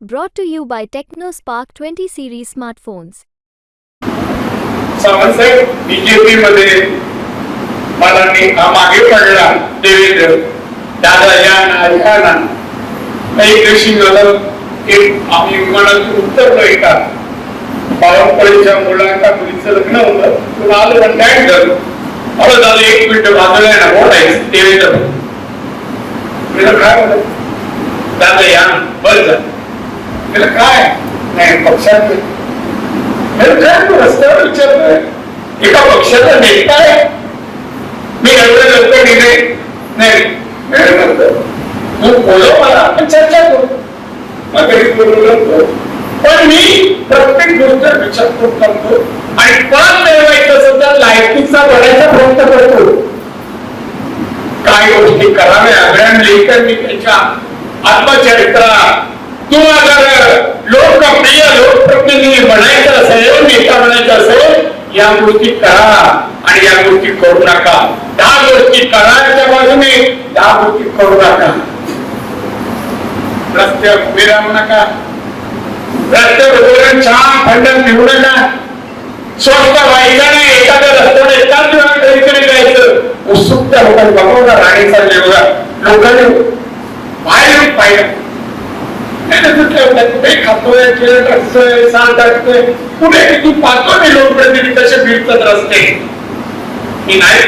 Brought to you by TechnoSpark 20 series smartphones. सावंतसाहेब BJP मध्ये मला मी हा मागे पडला देवेंद्र दादा या ना या ना एक दिवशी मला एक आम्ही विमानातून उतरलो एका पारंपरेच्या मुलांच्या मुलीचं लग्न होतं तुला आलं पण काय झालं अरे झालं एक मिनिट बाजूला आहे ना कोण आहे देवेंद्र मी काय बोलत दादा या ना बरं झालं त्याला काय? नाही पक्षात काय तू रस्त्यावर विचारतोय? एका पक्षाचा नेता आहे. मी एवढं लवकर दिले नाही? तू बोलव मला. आपण चर्चा करू. मग घरी बोलू लागतो. पण मी प्रत्येक गोष्ट विचार करत. करतो आणि पण मिळवायचं असेल तर लायकीचा बघायचा प्रयत्न करतो. काय गोष्टी कराव्या. अग्रहण लेखन मी त्याच्या आत्मचरित्रात किंवा जर लोकप्रिय लोकप्रतिनिधी बनायचं असेल नेता बनायचं असेल या गोष्टी करा आणि या गोष्टी करू नका दहा गोष्टी करायच्या बाजूने दहा गोष्टी करू नका रस्त्यावर उभे राहू नका रस्त्यावर उभे राहून छान थंड पिऊ नका स्वस्त व्हायचं नाही एखाद्या रस्त्यावर एकाच वेळा जायचं उत्सुकता लोकांनी बघा राणी चालले बघा लोकांनी पाहिलं पाहिलं नाही ना तुझं ठेवलं. कुठे खातोय खेळ टाकतोय साल टाकतोय कुठे किती पाहतो मी लोकप्रतिनिधी कसे फिरतात रस्ते. मी नाही